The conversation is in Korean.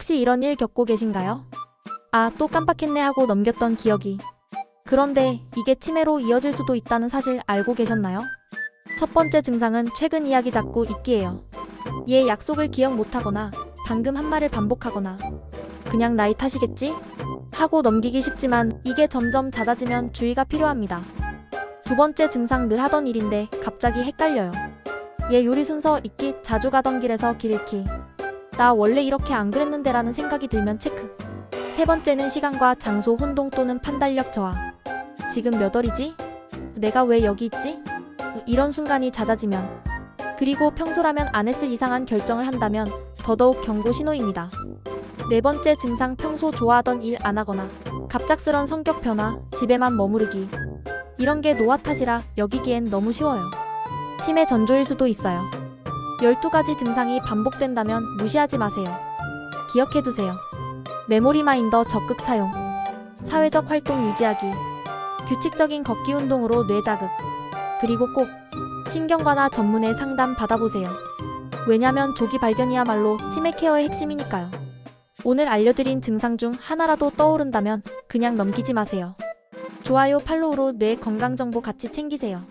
혹시 이런 일 겪고 계신가요? 아, 또 깜빡했네 하고 넘겼던 기억이. 그런데 이게 치매로 이어질 수도 있다는 사실 알고 계셨나요? 첫 번째 증상은 최근 이야기 잡고 있기예요. 얘 약속을 기억 못하거나 방금 한 말을 반복하거나 그냥 나이 탓이겠지? 하고 넘기기 쉽지만 이게 점점 잦아지면 주의가 필요합니다. 두 번째 증상 늘 하던 일인데 갑자기 헷갈려요. 얘 요리 순서 잊기 자주 가던 길에서 길 잃기. 나 원래 이렇게 안 그랬는데 라는 생각이 들면 체크. 세 번째는 시간과 장소 혼동 또는 판단력 저하. 지금 몇 월이지? 내가 왜 여기 있지? 이런 순간이 잦아지면 그리고 평소라면 안 했을 이상한 결정을 한다면 더더욱 경고 신호입니다. 네 번째 증상 평소 좋아하던 일 안 하거나 갑작스런 성격 변화, 집에만 머무르기. 이런 게 노화 탓이라 여기기엔 너무 쉬워요. 치매 전조일 수도 있어요. 12가지 증상이 반복된다면 무시하지 마세요. 기억해두세요. 메모리 마인더 적극 사용. 사회적 활동 유지하기. 규칙적인 걷기 운동으로 뇌 자극. 그리고 꼭 신경과나 전문의 상담 받아보세요. 왜냐면 조기 발견이야말로 치매 케어의 핵심이니까요. 오늘 알려드린 증상 중 하나라도 떠오른다면 그냥 넘기지 마세요. 좋아요, 팔로우로 뇌 건강 정보 같이 챙기세요.